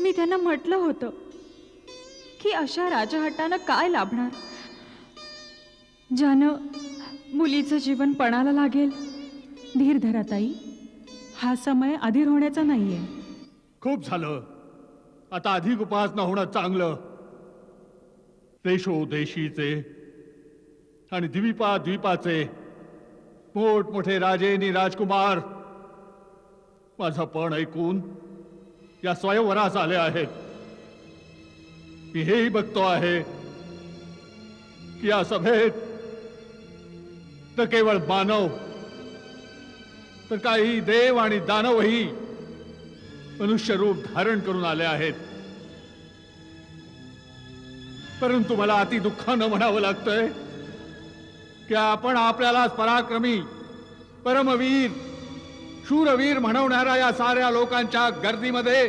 मी त्यांना म्हटलं होतं की अशा राजहट्टानं काय लाभणार? ज्यानं मुलीचं जीवन पणाला लागेल. धीर धरा ताई. हा समय अधीर होण्याचा नाहीये. खूप झालं. आता अधिक उपास होणं चांगलं. देशो देशीचे आणि द्वीपा द्वीपाचे. मोठमोठे राजे आणि राजकुमार. माझं पण ऐकून या स्वयंवरास आले आहेत. मी हेही बघतो आहे की या सभेत तर केवळ मानव तर काही देव आणि दानवही मनुष्य रूप धारण करून आले आहेत. परंतु मला अति दुःखानं म्हणावं लागतंय की आपण आपल्यालाच पराक्रमी परमवीर शूरवीर म्हणवणाऱ्या या साऱ्या लोकांच्या गर्दीमध्ये